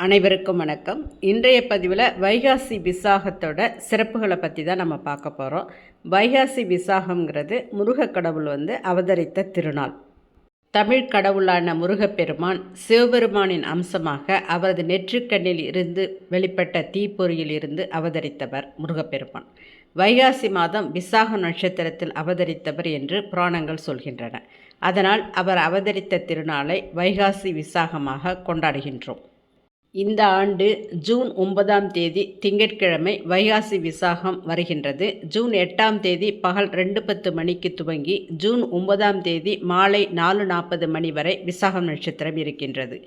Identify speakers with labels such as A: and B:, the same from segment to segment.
A: அனைவருக்கும் வணக்கம். இன்றைய பதிவில் வைகாசி விசாகத்தோட சிறப்புகளை பற்றி தான் நம்ம பார்க்க போகிறோம் வைகாசி விசாகம்ங்கிறது முருகக் கடவுள் வந்து அவதரித்த திருநாள். தமிழ் கடவுளான முருகப்பெருமான் சிவபெருமானின் அம்சமாக அவரது நெற்றிக்கண்ணில் இருந்து வெளிப்பட்ட தீப்பொறியில் இருந்து அவதரித்தவர் முருகப்பெருமான். வைகாசி மாதம் விசாக நட்சத்திரத்தில் அவதரித்தவர் என்று புராணங்கள் சொல்கின்றன. அதனால் அவர் அவதரித்த திருநாளை வைகாசி விசாகமாக கொண்டாடுகின்றோம். இந்த ஆண்டு ஜூன் ஒன்பதாம் தேதி திங்கட்கிழமை வைகாசி விசாகம் வருகின்றது. ஜூன் எட்டாம் தேதி பகல் ரெண்டு பத்து மணிக்கு துவங்கி ஜூன் ஒன்பதாம் தேதி மாலை நாலு நாற்பது மணி வரை விசாகம் நட்சத்திரம் இருக்கின்றது.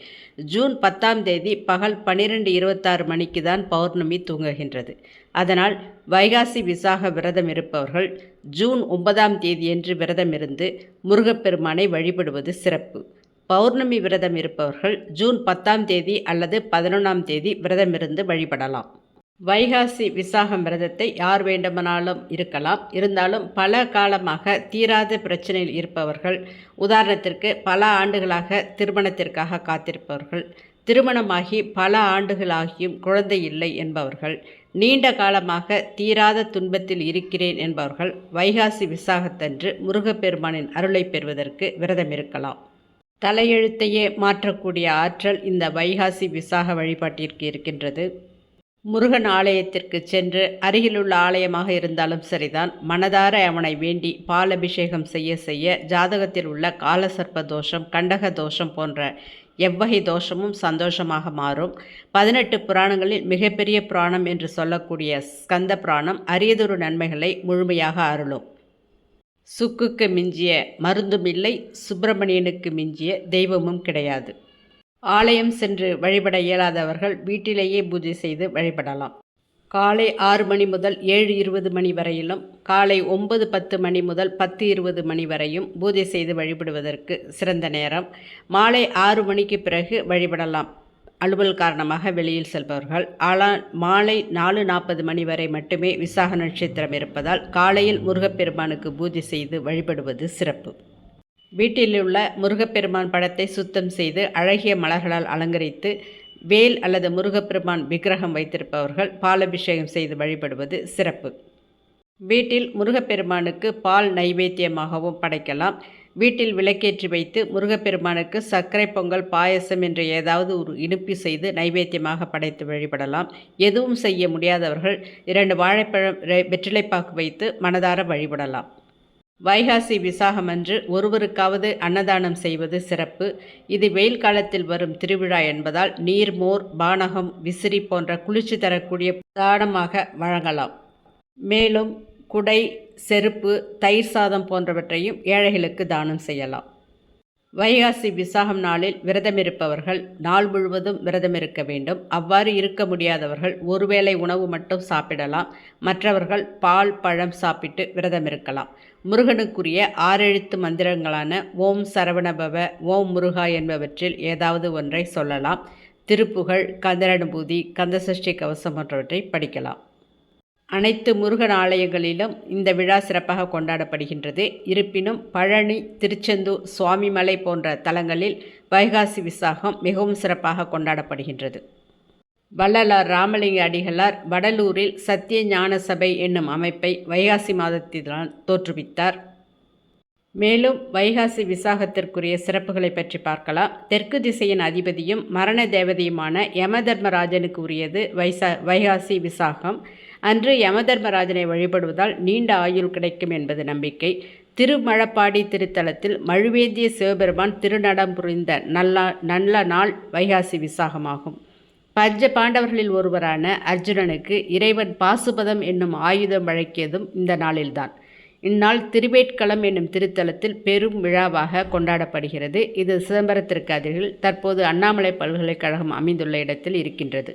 A: ஜூன் பத்தாம் தேதி பகல் பன்னிரெண்டு இருபத்தாறு மணிக்கு தான் பௌர்ணமி தூங்குகின்றது அதனால் வைகாசி விசாக விரதம் இருப்பவர்கள் ஜூன் ஒன்பதாம் தேதியன்று விரதம் இருந்து முருகப்பெருமானை வழிபடுவது சிறப்பு. பௌர்ணமி விரதம் இருப்பவர்கள் ஜூன் பத்தாம் தேதி அல்லது பதினொன்றாம் தேதி விரதமிருந்து வழிபடலாம். வைகாசி விசாகம் விரதத்தை யார் வேண்டுமானாலும் இருக்கலாம். இருந்தாலும் பல காலமாக தீராத பிரச்சனையில் இருப்பவர்கள் உதாரணத்திற்கு பல ஆண்டுகளாக திருமணத்திற்காக காத்திருப்பவர்கள் திருமணமாகி பல ஆண்டுகளாகியும் குழந்தை இல்லை என்பவர்கள் நீண்ட காலமாக தீராத துன்பத்தில் இருக்கிறேன் என்பவர்கள் வைகாசி விசாகத்தன்று முருகப்பெருமானின் அருளை பெறுவதற்கு விரதம் இருக்கலாம். தலையெழுத்தையே மாற்றக்கூடிய ஆற்றல் இந்த வைகாசி விசாக வழிபாட்டிற்கு இருக்கின்றது. முருகன் ஆலயத்திற்கு சென்று அருகிலுள்ள ஆலயமாக இருந்தாலும் சரிதான். மனதார அவனை வேண்டி பால் அபிஷேகம் செய்ய செய்ய ஜாதகத்தில் உள்ள காலசர்ப்ப தோஷம் கண்டக தோஷம் போன்ற எவ்வகை தோஷமும் சந்தோஷமாக மாறும். பதினெட்டு புராணங்களில் மிகப்பெரிய புராணம் என்று சொல்லக்கூடிய ஸ்கந்த புராணம் அரியதொரு நன்மைகளை முழுமையாக அருளும். சுக்குக்கு மிஞ்சிய மருந்தும் இல்லை சுப்பிரமணியனுக்கு மிஞ்சிய தெய்வமும் கிடையாது. ஆலயம் சென்று வழிபட இயலாதவர்கள் வீட்டிலேயே பூஜை செய்து வழிபடலாம். காலை ஆறு மணி முதல் ஏழு இருபது மணி வரையிலும் காலை ஒன்பது பத்து மணி முதல் பத்து இருபது மணி வரையும் பூஜை செய்து வழிபடுவதற்கு சிறந்த நேரம். மாலை ஆறு மணிக்கு பிறகு வழிபடலாம். அலுவல் காரணமாக வெளியில் செல்பவர்கள். ஆனால் மாலை நாலு நாற்பது மணி வரை மட்டுமே விசாக நட்சத்திரம் இருப்பதால் காலையில் முருகப்பெருமானுக்கு பூஜை செய்து வழிபடுவது சிறப்பு. வீட்டிலுள்ள முருகப்பெருமான் படத்தை சுத்தம் செய்து அழகிய மலர்களால் அலங்கரித்து வேல் அல்லது முருகப்பெருமான் விக்கிரகம் வைத்திருப்பவர்கள் பாலபிஷேகம் செய்து வழிபடுவது சிறப்பு. வீட்டில் முருகப்பெருமானுக்கு பால் நைவேத்தியமாகவும் படைக்கலாம். வீட்டில் விளக்கேற்றி வைத்து முருகப்பெருமானுக்கு சர்க்கரை பொங்கல் பாயசம் என்று ஏதாவது ஒரு இனிப்பு செய்து நைவேத்தியமாக படைத்து வழிபடலாம். எதுவும் செய்ய முடியாதவர்கள் இரண்டு வாழைப்பழம் வெற்றிலைப்பாக்கு வைத்து மனதார வழிபடலாம். வைகாசி விசாகம் அன்று ஒருவருக்காவது அன்னதானம் செய்வது சிறப்பு. இது வெயில் காலத்தில் வரும் திருவிழா என்பதால் நீர் மோர் பானகம் விசிறி போன்ற குளிர்ச்சி தரக்கூடிய தானமாக வழங்கலாம். மேலும் குடை செருப்பு தயிர் சாதம் போன்றவற்றையும் ஏழைகளுக்கு தானம் செய்யலாம். வைகாசி விசாகம் நாளில் விரதமிருப்பவர்கள் நாள் முழுவதும் விரதம் இருக்க வேண்டும். அவ்வாறு இருக்க முடியாதவர்கள் ஒருவேளை உணவு மட்டும் சாப்பிடலாம். மற்றவர்கள் பால் பழம் சாப்பிட்டு விரதம் இருக்கலாம் முருகனுக்குரிய ஆறெழுத்து மந்திரங்களான ஓம் சரவணபவ ஓம் முருகா என்பவற்றில் ஏதாவது ஒன்றை சொல்லலாம். திருப்புகழ் கந்தரனுபூதி கந்தசஷ்டி கவசம் போன்றவற்றை படிக்கலாம். அனைத்து முருகன் ஆலயங்களிலும் இந்த விழா சிறப்பாக கொண்டாடப்படுகின்றது. இருப்பினும் பழனி திருச்செந்தூர் சுவாமிமலை போன்ற தலங்களில் வைகாசி விசாகம் மிகவும் சிறப்பாக கொண்டாடப்படுகின்றது. வள்ளலார் ராமலிங்க அடிகளார் வடலூரில் சத்திய ஞான சபை என்னும் அமைப்பை வைகாசி மாதத்தில்தான் தோற்றுவித்தார். மேலும் வைகாசி விசாகத்திற்குரிய சிறப்புகளை பற்றி பார்க்கலாம். தெற்கு திசையின் அதிபதியும் மரண தேவதையுமான யமதர்மராஜனுக்கு உரியது வைசா வைகாசி விசாகம். அன்று யமதர்மராஜனை வழிபடுவதால் நீண்ட ஆயுள் கிடைக்கும் என்பது நம்பிக்கை. திருமழப்பாடி திருத்தலத்தில் மழுவேந்திய சிவபெருமான் திருநடம் புரிந்த நல்ல நல்ல நாள் வைகாசி விசாகமாகும். பஞ்ச பாண்டவர்களில் ஒருவரான அர்ஜுனனுக்கு இறைவன் பாசுபதம் என்னும் ஆயுதம் வழங்கியதும் இந்த நாளில்தான். இந்நாள் திருவேட்களம் என்னும் திருத்தலத்தில் பெரும் விழாவாக கொண்டாடப்படுகிறது. இது சிதம்பரத்திற்கு அருகில் தற்போது அண்ணாமலை பல்கலைக்கழகம் அமைந்துள்ள இடத்தில் இருக்கின்றது.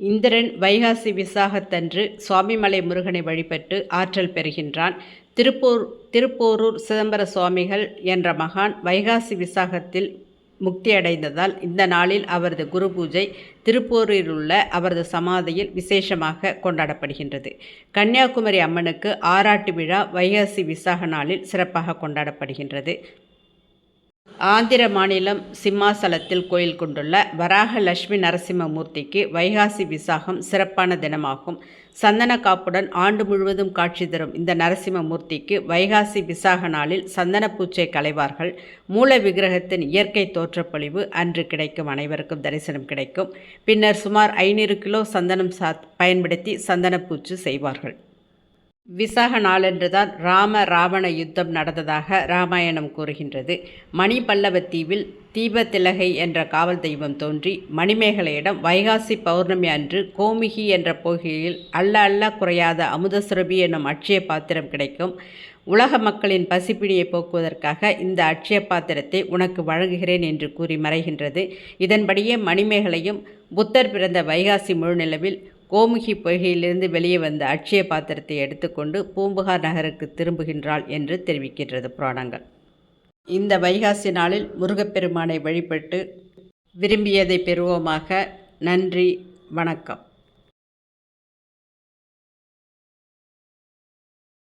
A: இந்திரன் வைகாசி விசாகத்தன்று சுவாமிமலை முருகனை வழிபட்டு ஆற்றல் பெறுகின்றான். திருப்பூர் திருப்போரூர் சிதம்பர சுவாமிகள் என்ற மகான் வைகாசி விசாகத்தில் முக்தி அடைந்ததால் இந்த நாளில் அவரது குரு பூஜை திருப்பூரில் உள்ள அவரது சமாதியில் விசேஷமாக கொண்டாடப்படுகின்றது. கன்னியாகுமரி அம்மனுக்கு ஆராட்டு விழா வைகாசி விசாக நாளில் சிறப்பாக கொண்டாடப்படுகின்றது. ஆந்திர மாநிலம் சிம்மாசலத்தில் கோயில் கொண்டுள்ள வராக லட்சுமி நரசிம்மமூர்த்திக்கு வைகாசி விசாகம் சிறப்பான தினமாகும். சந்தன காப்புடன் ஆண்டு முழுவதும் காட்சி தரும் இந்த நரசிம்மமூர்த்திக்கு வைகாசி விசாக நாளில் சந்தன பூச்சை களைவார்கள். மூல விக்கிரகத்தின் இயற்கை தோற்றப்பொழிவு அன்று கிடைக்கும் அனைவருக்கும் தரிசனம் கிடைக்கும். பின்னர் சுமார் ஐநூறு கிலோ சந்தனம் சா பயன்படுத்தி சந்தனப்பூச்சு செய்வார்கள். விசாக நாளன்றுதான் ராம ராவண யுத்தம் நடந்ததாக ராமாயணம் கூறுகின்றது. மணி பல்லவத்தீவில் தீபத்திலகை என்ற காவல் தெய்வம் தோன்றி மணிமேகலையிடம் வைகாசி பௌர்ணமி அன்று கோமிகி என்ற போகியில் அல்ல அல்ல குறையாத அமுதசுரபி என்னும் அட்சய பாத்திரம் கிடைக்கும். உலக மக்களின் பசிப்பிடியை போக்குவதற்காக இந்த அட்சய பாத்திரத்தை உனக்கு வழங்குகிறேன் என்று கூறி மறைகின்றது. இதன்படியே மணிமேகலையும் புத்தர் பிறந்த வைகாசி முழுநிலவில் கோமுகி பொய்கையிலிருந்து வெளியே வந்த அட்சய பாத்திரத்தை எடுத்துக்கொண்டு பூம்புகார் நகருக்கு திரும்புகின்றாள் என்று தெரிவிக்கின்றது புராணங்கள். இந்த வைகாசி நாளில் முருகப்பெருமானை வழிபட்டு விரும்பியதை பெறுவோமாக. நன்றி வணக்கம்.